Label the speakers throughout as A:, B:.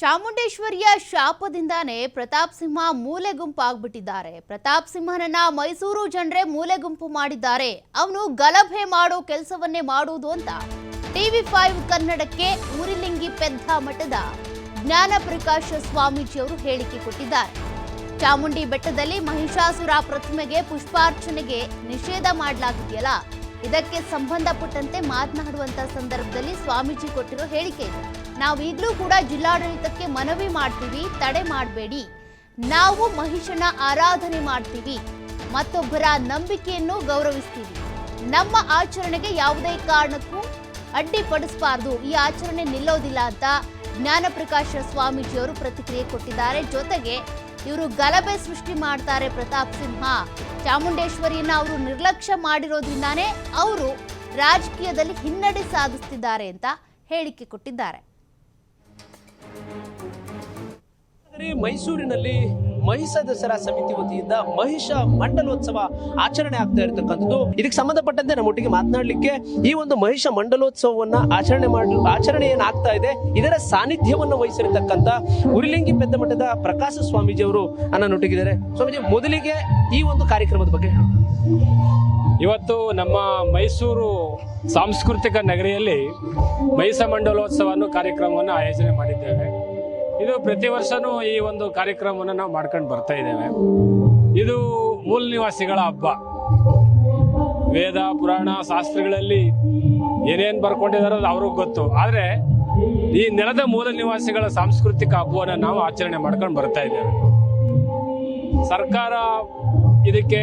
A: ಚಾಮುಂಡೇಶ್ವರಿಯ ಶಾಪದಿಂದಾನೇ ಪ್ರತಾಪ್ ಸಿಂಹ ಮೂಲೆ ಗುಂಪಾಗ್ಬಿಟ್ಟಿದ್ದಾರೆ. ಪ್ರತಾಪ್ ಸಿಂಹನನ್ನ ಮೈಸೂರು ಜನರೇ ಮೂಲೆ ಗುಂಪು ಮಾಡಿದ್ದಾರೆ. ಅವನು ಗಲಭೆ ಮಾಡೋ ಕೆಲಸವನ್ನೇ ಮಾಡುವುದು ಅಂತ ಟಿವಿ ಫೈವ್ ಕನ್ನಡಕ್ಕೆ ಉರಿಲಿಂಗಿ ಪೆದ್ದ ಮಠದ ಜ್ಞಾನ ಪ್ರಕಾಶ ಸ್ವಾಮೀಜಿಯವರು ಹೇಳಿಕೆ ಕೊಟ್ಟಿದ್ದಾರೆ. ಚಾಮುಂಡಿ ಬೆಟ್ಟದಲ್ಲಿ ಮಹಿಷಾಸುರ ಪ್ರತಿಮೆಗೆ ಪುಷ್ಪಾರ್ಚನೆಗೆ ನಿಷೇಧ ಮಾಡಲಾಗಿದೆಯಲ್ಲ? ಇದಕ್ಕೆ ಸಂಬಂಧಪಟ್ಟಂತೆ ಮಾತನಾಡುವಂತ ಸಂದರ್ಭದಲ್ಲಿ ಸ್ವಾಮೀಜಿ ಕೊಟ್ಟಿರೋ ಹೇಳಿಕೆ ಇದು. ನಾವು ಕೂಡ ಜಿಲ್ಲಾಡಳಿತಕ್ಕೆ ಮನವಿ ಮಾಡ್ತೀವಿ, ತಡೆ ಮಾಡಬೇಡಿ. ನಾವು ಮಹಿಷನ ಆರಾಧನೆ ಮಾಡ್ತೀವಿ. ಮತ್ತೊಬ್ಬರ ನಂಬಿಕೆಯನ್ನು ಗೌರವಿಸ್ತೀವಿ. ನಮ್ಮ ಆಚರಣೆಗೆ ಯಾವುದೇ ಕಾರಣಕ್ಕೂ ಅಡ್ಡಿಪಡಿಸಬಾರ್ದು. ಈ ಆಚರಣೆ ನಿಲ್ಲೋದಿಲ್ಲ ಅಂತ ಜ್ಞಾನಪ್ರಕಾಶ ಸ್ವಾಮೀಜಿಯವರು ಪ್ರತಿಕ್ರಿಯೆ ಕೊಟ್ಟಿದ್ದಾರೆ. ಜೊತೆಗೆ ಇವರು ಗಲಭೆ ಸೃಷ್ಟಿ ಮಾಡ್ತಾರೆ ಪ್ರತಾಪ್ ಸಿಂಹ. ಚಾಮುಂಡೇಶ್ವರಿಯನ್ನ ಅವರು ನಿರ್ಲಕ್ಷ್ಯ ಮಾಡಿರೋದ್ರಿಂದಾನೇ ಅವರು ರಾಜಕೀಯದಲ್ಲಿ ಹಿನ್ನಡೆ ಸಾಧಿಸ್ತಿದ್ದಾರೆ ಅಂತ ಹೇಳಿಕೆ ಕೊಟ್ಟಿದ್ದಾರೆ.
B: ಮೈಸೂರಿನಲ್ಲಿ ಮಹಿಷ ದಸರಾ ಸಮಿತಿ ವತಿಯಿಂದ ಮಹಿಷ ಮಂಡಲೋತ್ಸವ ಆಚರಣೆ ಆಗ್ತಾ ಇರತಕ್ಕಂಥದ್ದು. ಇದಕ್ಕೆ ಸಂಬಂಧಪಟ್ಟಂತೆ ನಮ್ಮೊಟ್ಟಿಗೆ ಮಾತನಾಡಲಿಕ್ಕೆ ಈ ಒಂದು ಮಹಿಷ ಮಂಡಲೋತ್ಸವವನ್ನ ಆಚರಣೆ ಮಾಡಲು ಆಚರಣೆ ಏನಾಗ್ತಾ ಇದೆ. ಇದರ ಸಾನ್ನಿಧ್ಯವನ್ನು ವಹಿಸಿರತಕ್ಕಂತ ಉರಿಲಿಂಗಿ ಪೆದ್ದ ಪ್ರಕಾಶ ಸ್ವಾಮೀಜಿ ಅವರು ನನ್ನೊಟ್ಟಿಗಿದ್ದಾರೆ ಸ್ವಾಮೀಜಿ, ಮೊದಲಿಗೆ ಈ ಒಂದು ಕಾರ್ಯಕ್ರಮದ ಬಗ್ಗೆ.
C: ಇವತ್ತು ನಮ್ಮ ಮೈಸೂರು ಸಾಂಸ್ಕೃತಿಕ ನಗರಿಯಲ್ಲಿ ಮೈಸ ಮಂಡಲೋತ್ಸವ ಅನ್ನೋ ಕಾರ್ಯಕ್ರಮವನ್ನು ಆಯೋಜನೆ ಮಾಡಿದ್ದೇವೆ. ಇದು ಪ್ರತಿ ವರ್ಷನೂ ಈ ಒಂದು ಕಾರ್ಯಕ್ರಮವನ್ನು ನಾವು ಮಾಡ್ಕೊಂಡು ಬರ್ತಾ ಇದ್ದೇವೆ. ಇದು ಮೂಲ ನಿವಾಸಿಗಳ ಹಬ್ಬ. ವೇದ, ಪುರಾಣ, ಶಾಸ್ತ್ರಗಳಲ್ಲಿ ಏನೇನು ಬರ್ಕೊಂಡಿದಾರೋ ಅದು ಅವ್ರಿಗೆ ಗೊತ್ತು. ಆದರೆ ಈ ನೆಲದ ಮೂಲ ನಿವಾಸಿಗಳ ಸಾಂಸ್ಕೃತಿಕ ಹಬ್ಬವನ್ನು ನಾವು ಆಚರಣೆ ಮಾಡ್ಕೊಂಡು ಬರ್ತಾ ಇದ್ದೇವೆ. ಸರ್ಕಾರ ಇದಕ್ಕೆ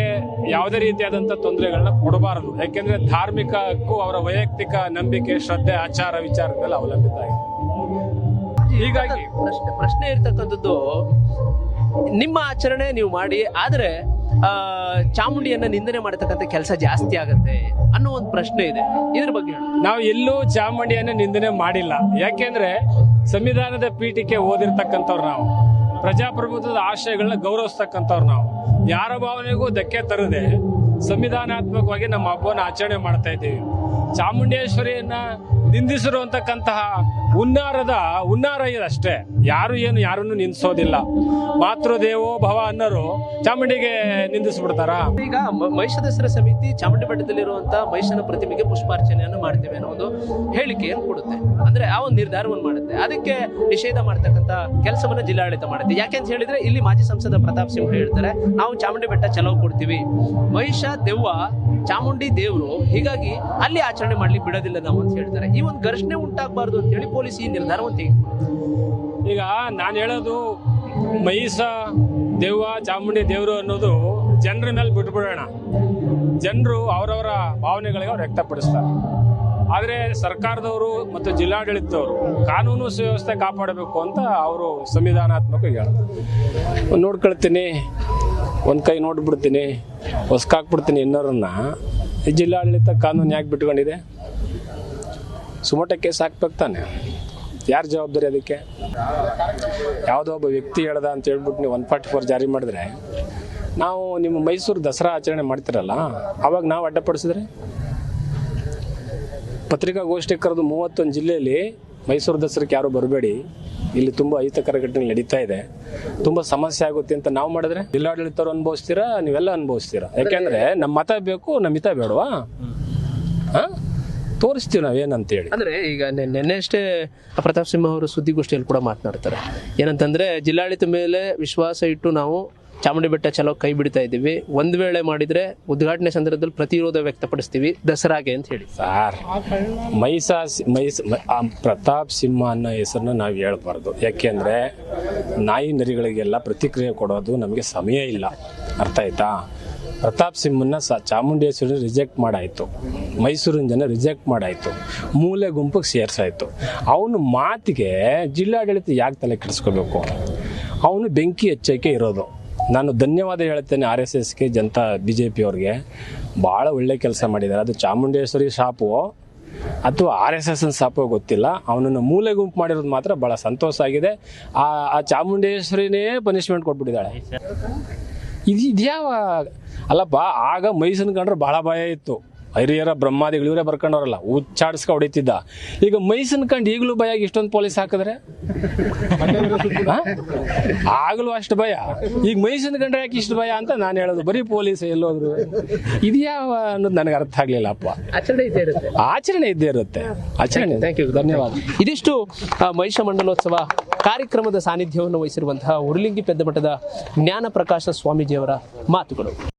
C: ಯಾವುದೇ ರೀತಿಯಾದಂಥ ತೊಂದರೆಗಳನ್ನ ಕೊಡಬಾರದು. ಯಾಕೆಂದ್ರೆ ಧಾರ್ಮಿಕಕ್ಕೂ ಅವರ ವೈಯಕ್ತಿಕ ನಂಬಿಕೆ ಶ್ರದ್ಧೆ ಆಚಾರ ವಿಚಾರ ಮೇಲೆ ಅವಲಂಬಿತ ಆಗಿದೆ. ಹೀಗಾಗಿ
B: ಪ್ರಶ್ನೆ ಪ್ರಶ್ನೆ ಇರ್ತಕ್ಕಂಥದ್ದು ನಿಮ್ಮ ಆಚರಣೆ ನೀವು ಮಾಡಿ ಆದರೆ ಆ, ಚಾಮುಂಡಿಯನ್ನ ನಿಂದನೆ ಮಾಡತಕ್ಕಂಥ ಕೆಲಸ ಜಾಸ್ತಿ ಆಗುತ್ತೆ ಅನ್ನೋ ಒಂದು ಪ್ರಶ್ನೆ ಇದೆ. ಇದ್ರ ಬಗ್ಗೆ
C: ನಾವು ಎಲ್ಲೂ ಚಾಮುಂಡಿಯನ್ನ ನಿಂದನೆ ಮಾಡಿಲ್ಲ. ಯಾಕೆಂದ್ರೆ ಸಂವಿಧಾನದ ಪೀಠಿಕೆ ಓದಿರ್ತಕ್ಕಂಥವ್ರು ನಾವು. ಪ್ರಜಾಪ್ರಭುತ್ವದ ಆಶಯಗಳನ್ನ ಗೌರವಿಸ್ತಕ್ಕಂಥವ್ರು ನಾವು. ಯಾರ ಭಾವನೆಗೂ ಧಕ್ಕೆ ತರದೆ ಸಂವಿಧಾನಾತ್ಮಕವಾಗಿ ನಮ್ಮ ಹಬ್ಬವನ್ನು ಆಚರಣೆ ಮಾಡ್ತಾ ಇದ್ದೀವಿ. ಚಾಮುಂಡೇಶ್ವರಿಯನ್ನ ನಿಂದಿಸಿರುವಂತಕ್ಕಂತಹ ಹುನ್ನಾರದ ಹುನ್ನಾರ ಇದಷ್ಟೇ ಯಾರು ಏನು ಯಾರನ್ನು ನಿಂದಿಸೋದಿಲ್ಲ. ಮಾತೃದೇವೋ ಭವ ಅನ್ನೋರು ಚಾಮುಂಡಿಗೆ ನಿಂದಿಸ್ಬಿಡ್ತಾರ?
B: ಈಗ ಮಹಿಷ ದಸರಾ ಸಮಿತಿ ಚಾಮುಂಡಿ ಬೆಟ್ಟದಲ್ಲಿರುವಂತಹ ಮಹಿಷನ ಪ್ರತಿಮೆಗೆ ಪುಷ್ಪಾರ್ಚನೆಯನ್ನು ಮಾಡ್ತೇವೆ ಅನ್ನೋ ಒಂದು ಹೇಳಿಕೆಯನ್ನು ಕೊಡುತ್ತೆ. ಅಂದ್ರೆ ಆ ಒಂದು ನಿರ್ಧಾರವನ್ನು ಮಾಡುತ್ತೆ. ಅದಕ್ಕೆ ನಿಷೇಧ ಮಾಡ್ತಕ್ಕಂಥ ಕೆಲಸವನ್ನು ಜಿಲ್ಲಾಡಳಿತ ಮಾಡುತ್ತೆ. ಯಾಕೆ ಅಂತ ಹೇಳಿದ್ರೆ ಇಲ್ಲಿ ಮಾಜಿ ಸಂಸದ ಪ್ರತಾಪ್ ಸಿಂಹ ಹೇಳ್ತಾರೆ, ನಾವು ಚಾಮುಂಡಿ ಬೆಟ್ಟ ಚಲೋ ಕೊಡ್ತೀವಿ. ಮಹಿಷ ದೆವ್ವ, ಚಾಮುಂಡಿ ದೇವರು, ಹೀಗಾಗಿ ಅಲ್ಲಿ ಆಚರಣೆ ಮಾಡ್ಲಿಕ್ಕೆ ಬಿಡೋದಿಲ್ಲ ನಾವು ಅಂತ ಹೇಳ್ತಾರೆ. ಒಂದು ಘರ್ಷಣೆ ಉಂಟಾಗಬಾರ್ದು ಅಂತ ಹೇಳಿ ಪೊಲೀಸ್ ಈ ನಿರ್ಧಾರವನ್ನು ತೆಗೆದುಕೊಂಡಿದೆ
C: ಈಗ ನಾನು ಹೇಳೋದು ಮೈಸ, ದೆವ್ವ, ಚಾಮುಂಡಿ ದೇವರು ಅನ್ನೋದು ಜನರ ಮೇಲೆ ಬಿಟ್ಬಿಡೋಣ. ಜನರು ಅವರವರ ಭಾವನೆಗಳಿಗೆ ಅವ್ರು ವ್ಯಕ್ತಪಡಿಸ್ತಾರೆ. ಆದರೆ ಸರ್ಕಾರದವರು ಮತ್ತು ಜಿಲ್ಲಾಡಳಿತದವರು ಕಾನೂನು ಸುವ್ಯವಸ್ಥೆ ಕಾಪಾಡಬೇಕು ಅಂತ ಅವರು ಸಂವಿಧಾನಾತ್ಮಕ ಹೇಳ್ತಾರೆ ನೋಡ್ಕೊಳ್ತೀನಿ, ಒಂದು ಕೈ ನೋಡ್ಬಿಡ್ತೀನಿ ಹೊಸ್ಕಾಕ್ಬಿಡ್ತೀನಿ ಇನ್ನೋರನ್ನ ಈ ಜಿಲ್ಲಾಡಳಿತ ಕಾನೂನು ಯಾಕೆ ಬಿಟ್ಕೊಂಡಿದೆ? ಸುಮೋಟ ಕೇಸ್ ಹಾಕ್ಬೇಕು ತಾನೆ? ಯಾರು ಜವಾಬ್ದಾರಿ ಅದಕ್ಕೆ? ಯಾವುದೋ ಒಬ್ಬ ವ್ಯಕ್ತಿ ಹೇಳ್ದ ಅಂತ ಹೇಳ್ಬಿಟ್ಟು ನೀವು ಒನ್ ಫಾರ್ಟಿ ಫೋರ್ ಜಾರಿ ಮಾಡಿದ್ರೆ ನಾವು ನಿಮ್ಮ ಮೈಸೂರು ದಸರಾ ಆಚರಣೆ ಮಾಡ್ತಿರಲ್ಲ ಅವಾಗ ನಾವು ಅಡ್ಡಪಡಿಸಿದ್ರೆ? ಪತ್ರಿಕಾಗೋಷ್ಠಿ ಕರೆದು ಮೂವತ್ತೊಂದು ಜಿಲ್ಲೆಯಲ್ಲಿ ಮೈಸೂರು ದಸರಾಕ್ಕೆ ಯಾರು ಬರಬೇಡಿ. ಇಲ್ಲಿ ತುಂಬ ಅಹಿತಕರ ಘಟನೆ ನಡೀತಾ ಇದೆ. ತುಂಬ ಸಮಸ್ಯೆ ಆಗುತ್ತೆ ಅಂತ ನಾವು ಮಾಡಿದ್ರೆ? ಜಿಲ್ಲಾಡಳಿತರು ಅನುಭವಿಸ್ತೀರಾ? ನೀವೆಲ್ಲ ಅನುಭವಿಸ್ತೀರಾ? ಯಾಕೆಂದ್ರೆ ನಮ್ಮ ಮತ ಬೇಕು ನಮ್ಮ ಹಿತ ಬೇಡವಾ? ಹಾಂ? ತೋರಿಸ್ತೀವಿ ನಾವೇನಂತೇಳಿ
B: ಅಂದ್ರೆ ಈಗ ನಿನ್ನೆ ಅಷ್ಟೇ ಪ್ರತಾಪ್ ಸಿಂಹ ಅವರು ಸುದ್ದಿಗೋಷ್ಠಿಯಲ್ಲಿ ಕೂಡ ಮಾತನಾಡ್ತಾರೆ. ಏನಂತಂದ್ರೆ ಜಿಲ್ಲಾಡಳಿತ ಮೇಲೆ ವಿಶ್ವಾಸ ಇಟ್ಟು ನಾವು ಚಾಮುಂಡಿ ಬೆಟ್ಟ ಚಲೋ ಕೈ ಬಿಡ್ತಾ ಇದ್ದೀವಿ. ಒಂದ್ ವೇಳೆ ಮಾಡಿದ್ರೆ ಉದ್ಘಾಟನೆ ಸಂದರ್ಭದಲ್ಲಿ ಪ್ರತಿರೋಧ ವ್ಯಕ್ತಪಡಿಸ್ತೀವಿ. ದಸರಾಗೆ ಅಂತ ಹೇಳಿ.
C: ಸಾರ್ ಮೈಸಾ ಮೈಸ ಮ- ಪ್ರತಾಪ್ ಸಿಂಹ ಅನ್ನೋ ಹೆಸರನ್ನ ನಾವು ಹೇಳ್ಬಾರ್ದು. ಯಾಕೆಂದ್ರೆ ನಾಯಿ ನರಿಗಳಿಗೆಲ್ಲ ಪ್ರತಿಕ್ರಿಯೆ ಕೊಡೋದು ನಮಗೆ ಸಮಯ ಇಲ್ಲ. ಅರ್ಥ ಆಯ್ತಾ? ಪ್ರತಾಪ್ ಸಿಂಹನ್ನ ಸ ಚಾಮುಂಡೇಶ್ವರಿ ರಿಜೆಕ್ಟ್ ಮಾಡಾಯಿತು. ಮೈಸೂರಿನ ಜನ ರಿಜೆಕ್ಟ್ ಮಾಡಾಯಿತು. ಮೂಲೆ ಗುಂಪಿಗೆ ಸೇರ್ಸಾಯ್ತು. ಅವನು ಮಾತಿಗೆ ಜಿಲ್ಲಾಡಳಿತ ಯಾಕೆ ತಲೆ ಕೆಡಿಸ್ಕೋಬೇಕು? ಅವನು ಬೆಂಕಿ ಹೆಚ್ಚಕ್ಕೆ ಇರೋದು. ನಾನು ಧನ್ಯವಾದ ಹೇಳ್ತೇನೆ ಆರ್ ಎಸ್ ಎಸ್ಗೆ, ಜನತಾ ಬಿ ಜೆ ಪಿ ಅವ್ರಿಗೆ. ಭಾಳ ಒಳ್ಳೆ ಕೆಲಸ ಮಾಡಿದ್ದಾರೆ ಅದು ಚಾಮುಂಡೇಶ್ವರಿ ಶಾಪು ಅಥವಾ ಆರ್ ಎಸ್ ಎಸ್ ಸಾಪೋ ಗೊತ್ತಿಲ್ಲ. ಅವನನ್ನು ಮೂಲೆ ಗುಂಪು ಮಾಡಿರೋದು ಮಾತ್ರ ಭಾಳ ಸಂತೋಷ ಆಗಿದೆ. ಆ ಆ ಚಾಮುಂಡೇಶ್ವರಿನೇ ಪನಿಷ್ಮೆಂಟ್ ಕೊಟ್ಬಿಟ್ಟಿದ್ದಾಳೆ. ಇದು ಇದ್ಯಾವ ಅಲ್ಲಪ್ಪ ಆಗ ಮೈಸೂನ್ ಕಂಡ್ರೆ ಬಹಳ ಭಯ ಇತ್ತು. ಹಿರಿಯರ ಬ್ರಹ್ಮಾದಿಗಳು ಇವರೇ ಬರ್ಕೊಂಡವ್ರಲ್ಲ ಉಚ್ಚಾಡ್ಸ್ಕ ಹೊಡಿತಿದ್ದ. ಈಗ ಮೈಸನ್ ಕಂಡು ಈಗಲೂ ಭಯ ಇಷ್ಟೊಂದು ಪೊಲೀಸ್ ಹಾಕಿದ್ರೆ? ಆಗಲೂ ಅಷ್ಟು ಭಯ. ಈಗ ಮೈಸನ್ ಕಂಡ್ರೆ ಯಾಕೆ ಇಷ್ಟು ಭಯ ಅಂತ ನಾನು ಹೇಳೋದು ಬರೀ ಪೊಲೀಸ್ ಎಲ್ಲೋದ್ರು. ಇದ್ಯಾವ ಅನ್ನೋದು ನನಗೆ ಅರ್ಥ ಆಗ್ಲಿಲ್ಲಪ್ಪ.
B: ಆಚರಣೆ ಇದ್ದೇ ಇರುತ್ತೆ.
C: ಆಚರಣೆ ಇದ್ದೇ ಇರುತ್ತೆ. ಆಚರಣೆ
B: ಥ್ಯಾಂಕ್ ಯು
C: ಧನ್ಯವಾದ.
B: ಇದಿಷ್ಟು ಮಹಿಷ ಮಂಡಲೋತ್ಸವ ಕಾರ್ಯಕ್ರಮದ ಸಾನ್ನಿಧ್ಯವನ್ನು ವಹಿಸಿರುವಂತಹ ಉರುಲಿಂಗಿ ಪೆದ್ದಮಠದ ಜ್ಞಾನ ಪ್ರಕಾಶ ಸ್ವಾಮೀಜಿಯವರ ಮಾತುಗಳು.